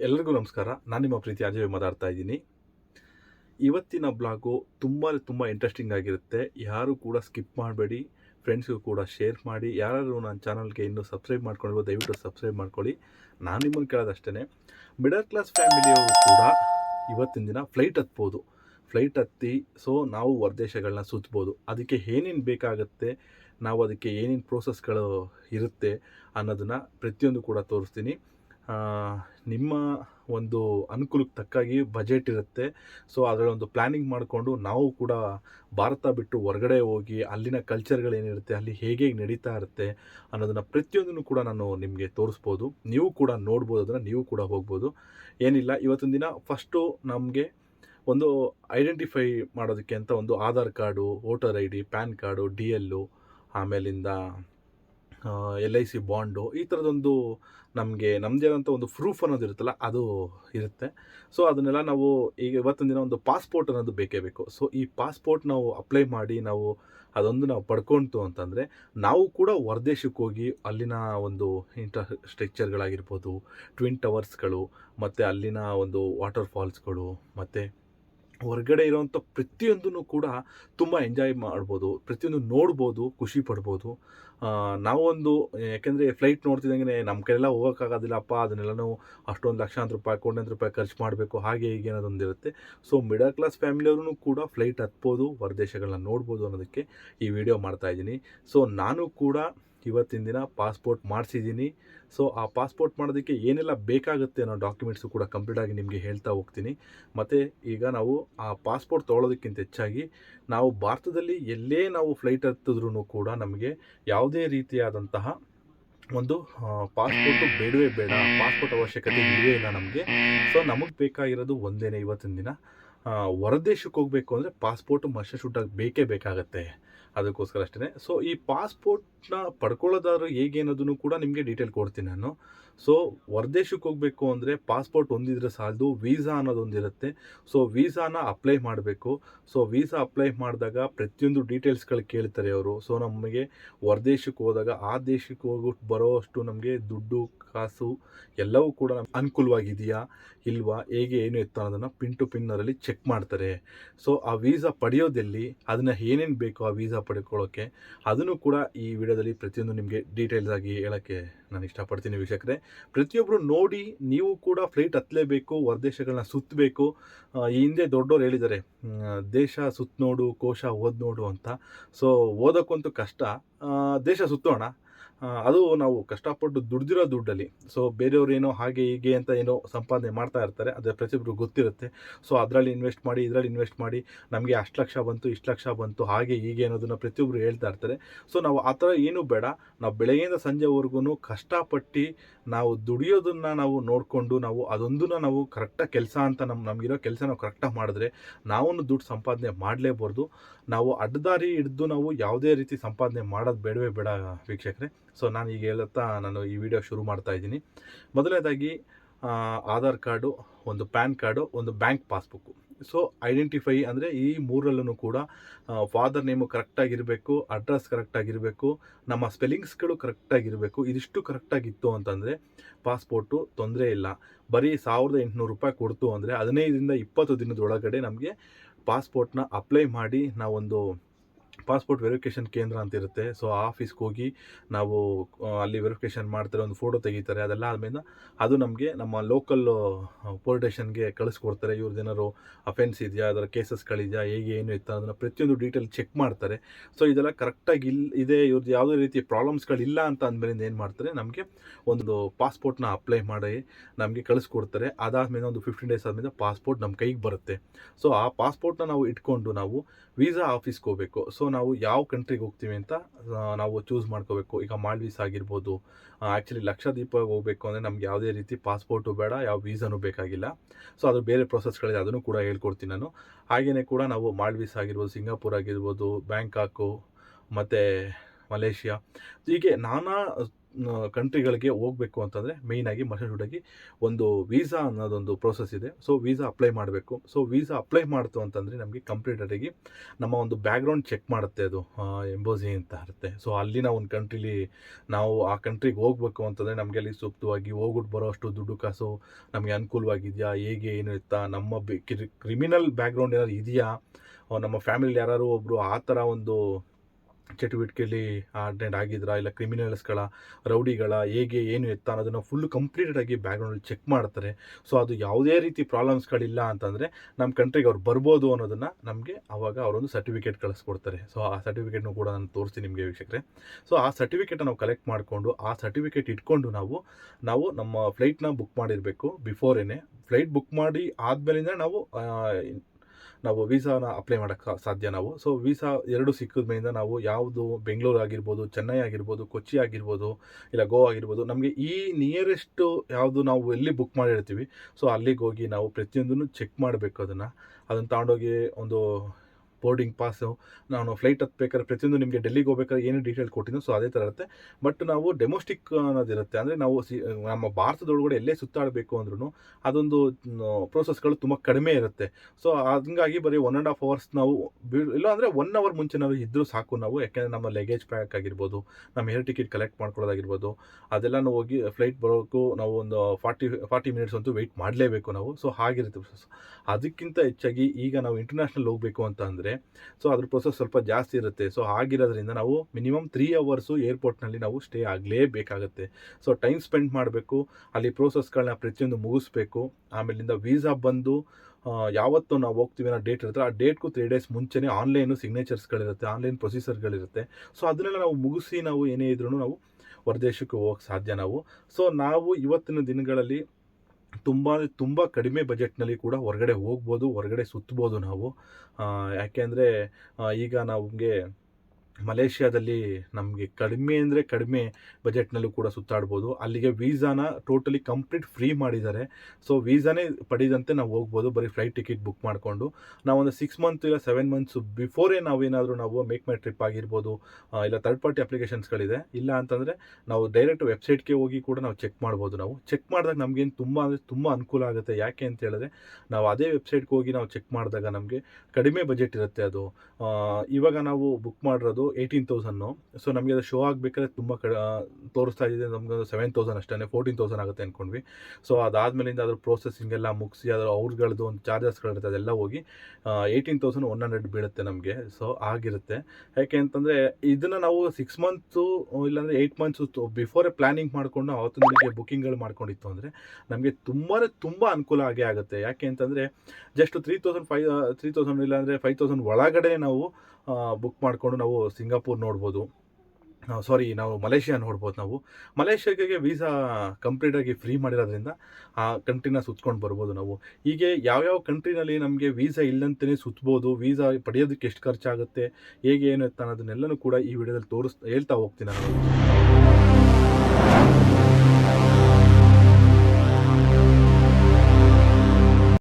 ಎಲ್ಲರಿಗೂ ನಮಸ್ಕಾರ. ನಾನು ನಿಮ್ಮ ಪ್ರೀತಿ ಅಜಯ್ ಮಾತಾಡ್ತಾ ಇದ್ದೀನಿ. ಇವತ್ತಿನ ಬ್ಲಾಗು ತುಂಬ ತುಂಬ ಇಂಟ್ರೆಸ್ಟಿಂಗ್ ಆಗಿರುತ್ತೆ. ಯಾರು ಕೂಡ ಸ್ಕಿಪ್ ಮಾಡಬೇಡಿ. ಫ್ರೆಂಡ್ಸ್ಗೂ ಕೂಡ ಶೇರ್ ಮಾಡಿ. ಯಾರು ನನ್ನ ಚಾನಲ್ಗೆ ಇನ್ನೂ ಸಬ್ಸ್ಕ್ರೈಬ್ ಮಾಡ್ಕೊಂಡಿರೋ ದಯವಿಟ್ಟು ಸಬ್ಸ್ಕ್ರೈಬ್ ಮಾಡ್ಕೊಳ್ಳಿ. ನಾನು ನಿಮ್ಮನ್ನು ಕೇಳೋದಷ್ಟೇ ಮಿಡಲ್ ಕ್ಲಾಸ್ ಫ್ಯಾಮಿಲಿಯವರು ಕೂಡ ಇವತ್ತಿನ ದಿನ ಫ್ಲೈಟ್ ಹತ್ಬೋದು. ಫ್ಲೈಟ್ ಹತ್ತಿ ಸೊ ನಾವು ಹೊರದೇಶಗಳನ್ನ ಸುತ್ತಬೋದು ಅದಕ್ಕೆ ಏನೇನು ಬೇಕಾಗುತ್ತೆ, ನಾವು ಅದಕ್ಕೆ ಏನೇನು ಪ್ರೋಸೆಸ್ಗಳು ಇರುತ್ತೆ ಅನ್ನೋದನ್ನು ಪ್ರತಿಯೊಂದು ಕೂಡ ತೋರಿಸ್ತೀನಿ. ನಿಮ್ಮ ಒಂದು ಅನುಕೂಲಕ್ಕೆ ತಕ್ಕಾಗಿ ಬಜೆಟ್ ಇರುತ್ತೆ. ಸೊ ಅದರಲ್ಲಿ ಒಂದು ಪ್ಲ್ಯಾನಿಂಗ್ ಮಾಡಿಕೊಂಡು ನಾವು ಕೂಡ ಭಾರತ ಬಿಟ್ಟು ಹೊರಗಡೆ ಹೋಗಿ ಅಲ್ಲಿನ ಕಲ್ಚರ್ಗಳೇನಿರುತ್ತೆ ಅಲ್ಲಿ ಹೇಗೆ ಹೇಗೆ ನಡೀತಾ ಇರುತ್ತೆ ಅನ್ನೋದನ್ನು ಪ್ರತಿಯೊಂದನ್ನು ಕೂಡ ನಾನು ನಿಮಗೆ ತೋರಿಸ್ಬೋದು. ನೀವು ಕೂಡ ನೋಡ್ಬೋದು, ಅದನ್ನು ನೀವು ಕೂಡ ಹೋಗ್ಬೋದು. ಏನಿಲ್ಲ, ಇವತ್ತಿನ ದಿನ ಫಸ್ಟು ನಮಗೆ ಒಂದು ಐಡೆಂಟಿಫೈ ಮಾಡೋದಕ್ಕೆ ಅಂತ ಒಂದು Aadhaar card voter I D PAN card D L ಆಮೇಲಿಂದ ಎಲ್ ಐ ಸಿ ಬಾಂಡು ಈ ಥರದೊಂದು ನಮಗೆ ನಮ್ಮದೇ ಆದಂಥ ಒಂದು ಪ್ರೂಫ್ ಅನ್ನೋದು ಇರುತ್ತಲ್ಲ, ಅದು ಇರುತ್ತೆ. ಸೊ, ಅದನ್ನೆಲ್ಲ ನಾವು ಈಗ ಇವತ್ತಿನ ದಿನ ಒಂದು ಪಾಸ್ಪೋರ್ಟ್ ಅನ್ನೋದು ಬೇಕೇ ಬೇಕು. ಸೊ, ಈ ಪಾಸ್ಪೋರ್ಟ್ ನಾವು ಅಪ್ಲೈ ಮಾಡಿ ನಾವು ಅದೊಂದು ನಾವು ಪಡ್ಕೊಂತು ಅಂತಂದರೆ, ನಾವು ಕೂಡ ಹೊರದೇಶಕ್ಕೆ ಹೋಗಿ ಅಲ್ಲಿನ ಒಂದು ಇನ್ಫ್ರಾಸ್ಟ್ರಕ್ಚರ್ಗಳಾಗಿರ್ಬೋದು ಟ್ವಿನ್ ಟವರ್ಸ್ಗಳು ಮತ್ತು ಅಲ್ಲಿನ ಒಂದು ವಾಟರ್ ಫಾಲ್ಸ್ಗಳು ಮತ್ತು ಹೊರಗಡೆ ಇರೋವಂಥ ಪ್ರತಿಯೊಂದನ್ನು ಕೂಡ ತುಂಬ ಎಂಜಾಯ್ ಮಾಡ್ಬೋದು, ಪ್ರತಿಯೊಂದು ನೋಡ್ಬೋದು, ಖುಷಿ ಪಡ್ಬೋದು. ನಾವೊಂದು, ಯಾಕೆಂದರೆ ಫ್ಲೈಟ್ ನೋಡ್ತಿದ್ದಂಗೆ ನಮ್ಮ ಕೈಲೆಲ್ಲ ಹೋಗೋಕ್ಕಾಗೋದಿಲ್ಲಪ್ಪ, ಅದನ್ನೆಲ್ಲನೂ ಅಷ್ಟೊಂದು ಲಕ್ಷಾಂತರ ರೂಪಾಯಿ ಕೋಟ್ಯಂತ ರೂಪಾಯಿ ಖರ್ಚು ಮಾಡಬೇಕು, ಹಾಗೆ ಹೀಗೆ ಅನ್ನೋದೊಂದು ಇರುತ್ತೆ ಸೊ ಮಿಡಲ್ ಕ್ಲಾಸ್ ಫ್ಯಾಮಿಲಿಯವ್ರೂ ಕೂಡ ಫ್ಲೈಟ್ ಹತ್ಬೋದು ಹೊರದೇಶಗಳನ್ನ ನೋಡ್ಬೋದು ಅನ್ನೋದಕ್ಕೆ ಈ ವಿಡಿಯೋ ಮಾಡ್ತಾಯಿದ್ದೀನಿ ಸೊ ನಾನು ಕೂಡ ಇವತ್ತಿನ ದಿನ ಪಾಸ್ಪೋರ್ಟ್ ಮಾಡಿಸಿದ್ದೀನಿ. ಸೊ ಆ ಪಾಸ್ಪೋರ್ಟ್ ಮಾಡೋದಕ್ಕೆ ಏನೆಲ್ಲ ಬೇಕಾಗುತ್ತೆ ಅನ್ನೋ ಡಾಕ್ಯುಮೆಂಟ್ಸು ಕೂಡ ಕಂಪ್ಲೀಟಾಗಿ ನಿಮಗೆ ಹೇಳ್ತಾ ಹೋಗ್ತೀನಿ. ಮತ್ತು ಈಗ ನಾವು ಆ ಪಾಸ್ಪೋರ್ಟ್ ತೊಗೊಳೋದಕ್ಕಿಂತ ಹೆಚ್ಚಾಗಿ ನಾವು ಭಾರತದಲ್ಲಿ ಎಲ್ಲೇ ನಾವು ಫ್ಲೈಟ್ ಹತ್ತಿದ್ರೂ ಕೂಡ ನಮಗೆ ಯಾವುದೇ ರೀತಿಯಾದಂತಹ ಒಂದು ಪಾಸ್ಪೋರ್ಟು ಬೇಡವೇ ಬೇಡ ಪಾಸ್ಪೋರ್ಟ್ ಅವಶ್ಯಕತೆ ಇಲ್ಲವೇ ಇಲ್ಲ ನಮಗೆ. ಸೊ ನಮಗೆ ಬೇಕಾಗಿರೋದು ಒಂದೇನೇ ಇವತ್ತಿನ ದಿನ. ಹೊರದೇಶಕ್ಕೆ ಹೋಗಬೇಕು ಅಂದರೆ ಪಾಸ್ಪೋರ್ಟು ಮಸ್ಟ್ ಶೂಟಾಗಿ ಬೇಕೇ ಬೇಕಾಗತ್ತೆ. ಅದಕ್ಕೋಸ್ಕರ ಅಷ್ಟೇ ಸೊ ಈ ಪಾಸ್ಪೋರ್ಟ್ನ ಪಡ್ಕೊಳ್ಳೋದಾದ್ರು ಹೇಗೆ ಅನ್ನೋದನ್ನು ಕೂಡ ನಿಮಗೆ ಡೀಟೇಲ್ ಕೊಡ್ತೀನಿ ನಾನು. ಸೊ ಹೊರದೇಶಕ್ಕೆ ಹೋಗಬೇಕು ಅಂದರೆ ಪಾಸ್ಪೋರ್ಟ್ ಹೊಂದಿದ್ರೆ ಸಾಲದು ವೀಸಾ ಅನ್ನೋದೊಂದಿರುತ್ತೆ. ಸೊ ವೀಸಾನ ಅಪ್ಲೈ ಮಾಡಬೇಕು. ಸೊ ವೀಸಾ ಅಪ್ಲೈ ಮಾಡಿದಾಗ ಪ್ರತಿಯೊಂದು ಡೀಟೇಲ್ಸ್ಗಳು ಕೇಳ್ತಾರೆ ಅವರು. ಸೊ ನಮಗೆ ಹೊರದೇಶಕ್ಕೆ ಹೋದಾಗ ಆ ದೇಶಕ್ಕೆ ಹೋಗ್ಬಿಟ್ಟು ಬರೋಷ್ಟು ನಮಗೆ ದುಡ್ಡು ಕಾಸು ಎಲ್ಲವೂ ಕೂಡ ಅನುಕೂಲವಾಗಿದೆಯಾ ಇಲ್ವಾ? ಹೇಗೆ ಏನು ಇತ್ತು ಅನ್ನೋದನ್ನು ಪಿನ್ ಟು ಪಿನ್ನರಲ್ಲಿ ಚೆಕ್ ಮಾಡ್ತಾರೆ. ಸೊ ಆ ವೀಸಾ ಪಡೆಯೋದೆಲ್ಲಿ ಅದನ್ನು ಏನೇನು ಬೇಕು ಆ ವೀಸಾ ಪಡ್ಕೊಳ್ಳೋಕ್ಕೆ ಅದನ್ನು ಕೂಡ ಈ ವಿಡಿಯೋದಲ್ಲಿ ಪ್ರತಿಯೊಂದು ನಿಮಗೆ ಡೀಟೇಲ್ಸ್ ಆಗಿ ಹೇಳೋಕ್ಕೆ ನಾನು ಇಷ್ಟಪಡ್ತೀನಿ ವೀಕ್ಷಕರೇ. ಪ್ರತಿಯೊಬ್ಬರು ನೋಡಿ ನೀವು ಕೂಡ ಫ್ಲೈಟ್ ಹತ್ತಲೇಬೇಕು, ಹೊರದೇಶಗಳನ್ನ ಸುತ್ತಬೇಕು. ಈ ಹಿಂದೆ ದೊಡ್ಡವ್ರು ಹೇಳಿದ್ದಾರೆ ದೇಶ ಸುತ್ತ ನೋಡು, ಕೋಶ ಓದ್ ನೋಡು ಅಂತ. ಸೊ ಓದೋಕ್ಕಂತೂ ಕಷ್ಟ. ದೇಶ ಸುತ್ತೋಣ. ಅದು ನಾವು ಕಷ್ಟಪಟ್ಟು ದುಡ್ದಿರೋ ದುಡ್ಡಲ್ಲಿ. ಸೊ ಬೇರೆಯವ್ರು ಏನೋ ಹಾಗೆ ಹೀಗೆ ಅಂತ ಏನೋ ಸಂಪಾದನೆ ಮಾಡ್ತಾ ಇರ್ತಾರೆ. ಅದರ ಪ್ರತಿಯೊಬ್ಬರು ಗೊತ್ತಿರುತ್ತೆ. ಸೊ ಅದರಲ್ಲಿ ಇನ್ವೆಸ್ಟ್ ಮಾಡಿ, ಇದರಲ್ಲಿ ಇನ್ವೆಸ್ಟ್ ಮಾಡಿ, ನಮಗೆ ಅಷ್ಟು ಲಕ್ಷ ಬಂತು, ಇಷ್ಟು ಲಕ್ಷ ಬಂತು, ಹಾಗೆ ಹೀಗೆ ಅನ್ನೋದನ್ನು ಪ್ರತಿಯೊಬ್ಬರು ಹೇಳ್ತಾ ಇರ್ತಾರೆ. ಸೊ ನಾವು ಆ ಥರ ಏನೂ ಬೇಡ. ನಾವು ಬೆಳಗ್ಗೆಯಿಂದ ಸಂಜೆವರೆಗೂ ಕಷ್ಟಪಟ್ಟು ನಾವು ದುಡಿಯೋದನ್ನು ನಾವು ನೋಡಿಕೊಂಡು, ನಾವು ಅದೊಂದನ್ನು ನಾವು ಕರೆಕ್ಟಾಗಿ ಕೆಲಸ ಅಂತ ನಮ್ಮ ನಮಗಿರೋ ಕೆಲಸ ನಾವು ಕರೆಕ್ಟಾಗಿ ಮಾಡಿದ್ರೆ ನಾವು ದುಡ್ಡು ಸಂಪಾದನೆ ಮಾಡಲೇಬಾರ್ದು. ನಾವು ಅಡ್ಡದಾರಿ ಹಿಡಿದು ನಾವು ಯಾವುದೇ ರೀತಿ ಸಂಪಾದನೆ ಮಾಡೋದು ಬೇಡವೇ ಬೇಡ ವೀಕ್ಷಕರೇ. ಸೊ ನಾನು ಈಗ ಹೇಳುತ್ತಾ ನಾನು ಈ ವಿಡಿಯೋ ಶುರು ಮಾಡ್ತಾ ಇದ್ದೀನಿ. ಮೊದಲನೇದಾಗಿ ಆಧಾರ್ ಕಾರ್ಡು, ಒಂದು ಪ್ಯಾನ್ ಕಾರ್ಡು, ಒಂದು ಬ್ಯಾಂಕ್ ಪಾಸ್ಬುಕ್ಕು ಸೊ ಐಡೆಂಟಿಫೈ ಅಂದರೆ ಈ ಮೂರಲ್ಲೂ ಕೂಡ ಫಾದರ್ ನೇಮು ಕರೆಕ್ಟಾಗಿರಬೇಕು ಅಡ್ರೆಸ್ ಕರೆಕ್ಟಾಗಿರಬೇಕು ನಮ್ಮ ಸ್ಪೆಲ್ಲಿಂಗ್ಸ್ಗಳು ಕರೆಕ್ಟಾಗಿರಬೇಕು ಇದಿಷ್ಟು ಕರೆಕ್ಟಾಗಿತ್ತು ಅಂತಂದರೆ ಪಾಸ್ಪೋರ್ಟು ತೊಂದರೆ ಇಲ್ಲ. ಬರೀ ಸಾವಿರದ ಎಂಟುನೂರು ರೂಪಾಯಿ ಕೊಡ್ತು ಅಂದರೆ ಹದಿನೈದರಿಂದ ಇಪ್ಪತ್ತು ದಿನದೊಳಗಡೆ ನಮಗೆ ಪಾಸ್ಪೋರ್ಟ್ನ ಅಪ್ಲೈ ಮಾಡಿ ನಾವೊಂದು ಪಾಸ್ಪೋರ್ಟ್ ವೆರಿಫಿಕೇಷನ್ ಕೇಂದ್ರ ಅಂತ ಇರುತ್ತೆ ಸೊ ಆ ಆಫೀಸ್ಗೆ ಹೋಗಿ ನಾವು ಅಲ್ಲಿ ವೆರಿಫಿಕೇಷನ್ ಮಾಡ್ತಾರೆ, ಒಂದು ಫೋಟೋ ತೆಗಿತಾರೆ, ಅದೆಲ್ಲ ಆದಮೇಲೆ ಅದು ನಮಗೆ ನಮ್ಮ ಲೋಕಲ್ ಪೊಲೀಸ್ ಸ್ಟೇಷನ್ಗೆ ಕಳಿಸ್ಕೊಡ್ತಾರೆ. ಇವ್ರದ್ದೇನಾದ್ರು ಅಫೆನ್ಸ್ ಇದೆಯಾ, ಅದರ ಕೇಸಸ್ಗಳಿದೆಯಾ ಹೇಗೆ, ಏನು ಇತ್ತು ಅದನ್ನು ಪ್ರತಿಯೊಂದು ಡೀಟೇಲ್ ಚೆಕ್ ಮಾಡ್ತಾರೆ. ಸೊ ಇದೆಲ್ಲ ಕರೆಕ್ಟಾಗಿ ಇಲ್ಲ ಇದೆ ಇವ್ರದ್ದು ಯಾವುದೇ ರೀತಿ ಪ್ರಾಬ್ಲಮ್ಸ್ಗಳಿಲ್ಲ ಅಂತ ಅಂದಮೇಲಿಂದ ಏನು ಮಾಡ್ತಾರೆ, ನಮಗೆ ಒಂದು ಪಾಸ್ಪೋರ್ಟ್ನ ಅಪ್ಲೈ ಮಾಡಿ ನಮಗೆ ಕಳಿಸ್ಕೊಡ್ತಾರೆ. ಅದಾದಮೇಲೆ ಒಂದು ಫಿಫ್ಟೀನ್ ಡೇಸ್ ಆದಮೇಲೆ ಪಾಸ್ಪೋರ್ಟ್ ನಮ್ಮ ಕೈಗೆ ಬರುತ್ತೆ. ಸೊ ಆ ಪಾಸ್ಪೋರ್ಟ್ನ ನಾವು ಇಟ್ಕೊಂಡು ನಾವು ವೀಸಾ ಆಫೀಸ್ಗೆ ಹೋಗಬೇಕು ಸೊ, ನಾವು ಯಾವ ಕಂಟ್ರಿಗೆ ಹೋಗ್ತೀವಿ ಅಂತ ನಾವು ಚೂಸ್ ಮಾಡ್ಕೋಬೇಕು. ಈಗ ಮಾಲ್ವೀಸ್ ಆಗಿರ್ಬೋದು ಆ್ಯಕ್ಚುಲಿ ಲಕ್ಷದ್ವೀಪ ಹೋಗಬೇಕು ಅಂದರೆ ನಮ್ಗೆ ಯಾವುದೇ ರೀತಿ ಪಾಸ್ಪೋರ್ಟು ಬೇಡ, ಯಾವ ವೀಸಾನೂ ಬೇಕಾಗಿಲ್ಲ. ಸೊ, ಅದು ಬೇರೆ ಪ್ರೊಸೆಸ್ಗಳಿದೆ ಅದನ್ನು ಕೂಡ ಹೇಳ್ಕೊಡ್ತೀನಿ ನಾನು. ಹಾಗೆಯೇ ಕೂಡ ನಾವು ಮಾಲ್ವೀಸ್ ಆಗಿರ್ಬೋದು, ಸಿಂಗಾಪುರ್ ಆಗಿರ್ಬೋದು, ಬ್ಯಾಂಕಾಕು, ಮತ್ತು ಮಲೇಷ್ಯಾ. ಹೀಗೆ ನಾನಾ ಕಂಟ್ರಿಗಳಿಗೆ ಹೋಗಬೇಕು ಅಂತಂದರೆ ಮೇಯ್ನಾಗಿ ಮಸ್ಟರ್ಡಾಗಿ ಒಂದು ವೀಸಾ ಅನ್ನೋದೊಂದು ಪ್ರೋಸೆಸ್ ಇದೆ. ಸೊ ವೀಸಾ ಅಪ್ಲೈ ಮಾಡಬೇಕು. ಸೊ ವೀಸಾ ಅಪ್ಲೈ ಮಾಡ್ತು ಅಂತಂದರೆ ನಮಗೆ ಕಂಪ್ಲೀಟಾಗಿ ನಮ್ಮ ಒಂದು ಬ್ಯಾಕ್ಗ್ರೌಂಡ್ ಚೆಕ್ ಮಾಡುತ್ತೆ ಅದು ಎಂಬೋಸಿ ಅಂತ ಇರುತ್ತೆ. ಸೊ ಅಲ್ಲಿನ ಒಂದು ಕಂಟ್ರಿಲಿ ನಾವು ಆ ಕಂಟ್ರಿಗೆ ಹೋಗ್ಬೇಕು ಅಂತಂದರೆ ನಮಗೆ ಅಲ್ಲಿ ಸೂಕ್ತವಾಗಿ ಹೋಗ್ಬಿಟ್ಟು ಬರೋ ಅಷ್ಟು ದುಡ್ಡು ಕಾಸು ನಮಗೆ ಅನುಕೂಲವಾಗಿದೆಯಾ, ಹೇಗೆ, ಏನು ಇತ್ತಾ, ನಮ್ಮ ಕ್ರಿಮಿನಲ್ ಬ್ಯಾಕ್ಗ್ರೌಂಡ್ ಏನಾದ್ರು ಇದೆಯಾ? ನಮ್ಮ ಫ್ಯಾಮಿಲಿ ಯಾರು ಒಬ್ಬರು ಆ ಥರ ಒಂದು ಚಟುವಟಿಕೆಯಲ್ಲಿ ಅಟೆಂಡ್ ಆಗಿದ್ರಾ ಇಲ್ಲ ಕ್ರಿಮಿನಲ್ಸ್ಗಳ, ರೌಡಿಗಳ, ಹೇಗೆ ಏನು ಎತ್ತ ಅನ್ನೋದನ್ನು ಫುಲ್ಲು ಕಂಪ್ಲೀಟೆಡಾಗಿ ಬ್ಯಾಕ್ಗ್ರೌಂಡಲ್ಲಿ ಚೆಕ್ ಮಾಡ್ತಾರೆ. ಸೊ ಅದು ಯಾವುದೇ ರೀತಿ ಪ್ರಾಬ್ಲಮ್ಸ್ಗಳಿಲ್ಲ ಅಂತಂದರೆ ನಮ್ಮ ಕಂಟ್ರಿಗೆ ಅವ್ರು ಬರ್ಬೋದು ಅನ್ನೋದನ್ನು ನಮಗೆ ಆವಾಗ ಅವರೊಂದು ಸರ್ಟಿಫಿಕೇಟ್ ಕಳಿಸ್ಕೊಡ್ತಾರೆ. ಸೊ ಆ ಸರ್ಟಿಫಿಕೇಟ್ನು ಕೂಡ ನಾನು ತೋರಿಸ್ತೀನಿ ನಿಮಗೆ ವೀಕ್ಷಕರೆ. ಸೊ ಆ ಸರ್ಟಿಫಿಕೇಟ್ ನಾವು ಕಲೆಕ್ಟ್ ಮಾಡಿಕೊಂಡು, ಆ ಸರ್ಟಿಫಿಕೇಟ್ ಇಟ್ಕೊಂಡು ನಾವು ನಾವು ನಮ್ಮ ಫ್ಲೈಟ್ನ ಬುಕ್ ಮಾಡಿರಬೇಕು ಬಿಫೋರೇನೆ ಫ್ಲೈಟ್ ಬುಕ್ ಮಾಡಿ ಆದಮೇಲಿಂದ ನಾವು ನಾವು ವೀಸಾನ ಅಪ್ಲೈ ಮಾಡೋಕ್ಕೆ ಸಾಧ್ಯ ನಾವು. ಸೊ ವೀಸಾ ಎರಡು ಸಿಕ್ಕಿದ ಮೇಲಿಂದ ನಾವು ಯಾವುದು ಬೆಂಗಳೂರು ಆಗಿರ್ಬೋದು, ಚೆನ್ನೈ ಆಗಿರ್ಬೋದು, ಕೊಚ್ಚಿ ಆಗಿರ್ಬೋದು, ಇಲ್ಲ ಗೋವಾ ಆಗಿರ್ಬೋದು, ನಮಗೆ ಈ ನಿಯರೆಸ್ಟು ಯಾವುದು ನಾವು ಎಲ್ಲಿ ಬುಕ್ ಮಾಡಿರ್ತೀವಿ ಸೊ ಅಲ್ಲಿಗೆ ಹೋಗಿ ನಾವು ಪ್ರತಿಯೊಂದನ್ನು ಚೆಕ್ ಮಾಡಬೇಕು ಅದನ್ನು. ಅದನ್ನು ತಗೊಂಡೋಗಿ ಒಂದು ಬೋರ್ಡಿಂಗ್ ಪಾಸು ನಾನು ಫ್ಲೈಟ್ ಹತ್ಬೇಕಾದ್ರೆ ಪ್ರತಿಯೊಂದು ನಿಮಗೆ ಡೆಲ್ಲಿಗೆ ಹೋಗ್ಬೇಕಾದ್ರೆ ಏನೇ ಡೀಟೇಲ್ ಕೊಟ್ಟಿದ್ದು ಸೊ ಅದೇ ಥರ ಇರುತ್ತೆ. ಬಟ್ ನಾವು ಡೆಮೋಸ್ಟಿಕ್ ಅನ್ನೋದಿರುತ್ತೆ ಅಂದರೆ ನಾವು ಸಿ, ನಮ್ಮ ಭಾರತದೊಳಗಡೆ ಎಲ್ಲೇ ಸುತ್ತಾಡಬೇಕು ಅಂದ್ರೂ ಅದೊಂದು ಪ್ರೋಸೆಸ್ಗಳು ತುಂಬ ಕಡಿಮೆ ಇರುತ್ತೆ. ಸೊ ಹಂಗಾಗಿ ಬರೀ ಒನ್ ಆ್ಯಂಡ್ ಹಾಫ್ ಅವರ್ಸ್ ನಾವು ಇಲ್ಲ ಅಂದರೆ ಒನ್ ಅವರ್ ಮುಂಚೆ ನಾವು ಇದ್ದರೂ ಸಾಕು ನಾವು. ಯಾಕೆಂದರೆ ನಮ್ಮ ಲಗೇಜ್ ಪ್ಯಾಕ್ ಆಗಿರ್ಬೋದು, ನಮ್ಮ ಏರ್ ಟಿಕೆಟ್ ಕಲೆಕ್ಟ್ ಮಾಡ್ಕೊಳ್ಳೋದಾಗಿರ್ಬೋದು, ಅದೆಲ್ಲನೂ ಹೋಗಿ ಫ್ಲೈಟ್ ಬರೋಕ್ಕೂ ನಾವು ಒಂದು ಫಾರ್ಟಿ ಫಾರ್ಟಿ ಮಿನಿಟ್ಸ್ ಅಂತೂ ವೆಯ್ಟ್ ಮಾಡಲೇಬೇಕು ನಾವು. ಸೊ ಹಾಗಿರುತ್ತೆ ಅದಕ್ಕಿಂತ ಹೆಚ್ಚಾಗಿ ಈಗ ನಾವು ಇಂಟರ್ನ್ಯಾಷನಲ್ ಹೋಗಬೇಕು ಅಂತ ಅಂದರೆ ಸೊ ಅದ್ರ ಪ್ರೊಸೆಸ್ ಸ್ವಲ್ಪ ಜಾಸ್ತಿ ಇರುತ್ತೆ. ಸೊ ಆಗಿರೋದ್ರಿಂದ ನಾವು ಮಿನಿಮಮ್ ತ್ರೀ ಅವರ್ಸು ಏರ್ಪೋರ್ಟ್ನಲ್ಲಿ ನಾವು ಸ್ಟೇ ಆಗಲೇಬೇಕಾಗುತ್ತೆ. ಸೊ ಟೈಮ್ ಸ್ಪೆಂಡ್ ಮಾಡಬೇಕು. ಅಲ್ಲಿ ಪ್ರೊಸೆಸ್ಗಳನ್ನ ಪ್ರತಿಯೊಂದು ಮುಗಿಸ್ಬೇಕು. ಆಮೇಲಿಂದ ವೀಸಾ ಬಂದು ಯಾವತ್ತು ನಾವು ಹೋಗ್ತೀವಿ ಅನ್ನೋ ಡೇಟ್ ಇರುತ್ತೆ. ಆ ಡೇಟ್ಗೂ ತ್ರೀ ಡೇಸ್ ಮುಂಚೆನೇ ಆನ್ಲೈನು ಸಿಗ್ನೇಚರ್ಸ್ಗಳಿರುತ್ತೆ ಆನ್ಲೈನ್ ಪ್ರೊಸೀಸರ್ಗಳಿರುತ್ತೆ ಸೊ ಅದನ್ನೆಲ್ಲ ನಾವು ಮುಗಿಸಿ ನಾವು ಏನೇ ಇದ್ರೂ ನಾವು ಹೊರದೇಶಕ್ಕೆ ಹೋಗೋಕೆ ಸಾಧ್ಯ ನಾವು. ಸೊ ನಾವು ಇವತ್ತಿನ ದಿನಗಳಲ್ಲಿ ತುಂಬ ತುಂಬ ಕಡಿಮೆ ಬಜೆಟ್ನಲ್ಲಿ ಕೂಡ ಹೊರಗಡೆ ಹೋಗ್ಬೋದು ಹೊರಗಡೆ ಸುತ್ಬೋದು ನಾವು. ಯಾಕೆ ಯಾಕೆಂದರೆ ಈಗ ನಮಗೆ ಮಲೇಷ್ಯಾದಲ್ಲಿ ನಮಗೆ ಕಡಿಮೆ ಅಂದರೆ ಕಡಿಮೆ ಬಜೆಟ್ನಲ್ಲೂ ಕೂಡ ಸುತ್ತಾಡ್ಬೋದು. ಅಲ್ಲಿಗೆ ವೀಸಾನ ಟೋಟಲಿ ಕಂಪ್ಲೀಟ್ ಫ್ರೀ ಮಾಡಿದ್ದಾರೆ. ಸೊ, ವೀಸಾನೇ ಪಡೆದಂತೆ ನಾವು ಹೋಗ್ಬೋದು. ಬರೀ ಫ್ಲೈಟ್ ಟಿಕೆಟ್ ಬುಕ್ ಮಾಡಿಕೊಂಡು. ನಾವೊಂದು ಸಿಕ್ಸ್ ಮಂತ್ ಇಲ್ಲ ಸೆವೆನ್ ಮಂತ್ಸ್ ಬಿಫೋರೇ ನಾವೇನಾದರೂ ನಾವು ಮೇಕ್ ಮೈ ಟ್ರಿಪ್ ಆಗಿರ್ಬೋದು ಇಲ್ಲ ಥರ್ಡ್ ಪಾರ್ಟಿ ಅಪ್ಲಿಕೇಶನ್ಸ್ಗಳಿದೆ ಇಲ್ಲ ಅಂತಂದರೆ ನಾವು ಡೈರೆಕ್ಟ್ ವೆಬ್ಸೈಟ್ಗೆ ಹೋಗಿ ಕೂಡ ನಾವು ಚೆಕ್ ಮಾಡ್ಬೋದು ನಾವು. ಚೆಕ್ ಮಾಡಿದಾಗ ನಮಗೇನು ತುಂಬ ಅಂದರೆ ತುಂಬ ಅನುಕೂಲ ಆಗುತ್ತೆ. ಯಾಕೆ ಅಂತ ಹೇಳಿದ್ರೆ, ನಾವು ಅದೇ ವೆಬ್ಸೈಟ್ಗೆ ಹೋಗಿ ನಾವು ಚೆಕ್ ಮಾಡಿದಾಗ ನಮಗೆ ಕಡಿಮೆ ಬಜೆಟ್ ಇರುತ್ತೆ ಅದು. ಇವಾಗ ನಾವು ಬುಕ್ ಮಾಡಿರೋದು ಏಯ್ಟೀನ್ ತೌಸನ್ನು ಸೊ ನಮಗೆ ಅದು ಶೋ ಆಗಬೇಕಾದ್ರೆ ತುಂಬ ಕ ತೋರಿಸ್ತಾ ಇದೆ ನಮ್ಗೆ ಸೆವೆನ್ ತೌಸಂಡ್ ಅಷ್ಟೇ ಫೋರ್ಟೀನ್ ತೌಸಂಡ್ ಆಗುತ್ತೆ ಅಂದ್ಕೊಂಡ್ವಿ ಸೊ ಅದಾದಮೇಲಿಂದ ಅದ್ರ ಪ್ರೋಸೆಸಿಂಗ್ ಎಲ್ಲ ಮುಗಿಸಿ, ಅದರ ಅವ್ರಗಳದ್ದು ಒಂದು ಚಾರ್ಜಸ್ಗಳಿರುತ್ತೆ ಅದೆಲ್ಲ ಹೋಗಿ ಏಯ್ಟೀನ್ ತೌಸಂಡ್ ಒನ್ ಹಂಡ್ರೆಡ್ ಬೀಳುತ್ತೆ ನಮಗೆ. ಸೊ ಆಗಿರುತ್ತೆ. ಯಾಕೆ ಅಂತಂದರೆ, ಇದನ್ನು ನಾವು ಸಿಕ್ಸ್ ಮಂತ್ಸು ಇಲ್ಲಾಂದರೆ ಏಯ್ಟ್ ಮಂತ್ಸು ಬಿಫೋರೇ ಪ್ಲ್ಯಾನಿಂಗ್ ಮಾಡಿಕೊಂಡು ಅವತ್ತಿನ ಬುಕ್ಕಿಂಗ್ಗಳು ಮಾಡ್ಕೊಂಡಿತ್ತು ಅಂದರೆ, ನಮಗೆ ತುಂಬಾ ತುಂಬ ಅನುಕೂಲ ಆಗೇ ಆಗುತ್ತೆ. ಯಾಕೆ ಅಂತಂದರೆ just three thousand five three thousand ಇಲ್ಲಾಂದರೆ ಫೈವ್ ತೌಸಂಡ್ ಒಳಗಡೆ ನಾವು ಬುಕ್ ಮಾಡಿಕೊಂಡು ನಾವು ಸಿಂಗಾಪುರ್ ನೋಡ್ಬೋದು. ಸಾರಿ ನಾವು ಮಲೇಷಿಯಾ ನೋಡ್ಬೋದು ನಾವು. ಮಲೇಷ್ಯಾಗೆ ವೀಸಾ ಕಂಪ್ಲೀಟಾಗಿ ಫ್ರೀ ಮಾಡಿರೋದ್ರಿಂದ ಆ ಕಂಟ್ರಿನ ಸುತ್ಕೊಂಡು ಬರ್ಬೋದು ನಾವು. ಹೀಗೆ ಯಾವ್ಯಾವ ಕಂಟ್ರಿನಲ್ಲಿ ನಮಗೆ ವೀಸಾ ಇಲ್ಲಂತಲೇ ಸುತ್ಬೋದು ವೀಸಾ ಪಡೆಯೋದಕ್ಕೆ ಎಷ್ಟು ಖರ್ಚಾಗುತ್ತೆ, ಹೇಗೆ ಏನು ಅನ್ನೋದನ್ನೆಲ್ಲನೂ ಕೂಡ ಈ ವಿಡಿಯೋದಲ್ಲಿ ತೋರಿಸ್ ಹೇಳ್ತಾ ಹೋಗ್ತೀನಿ ನಾನು.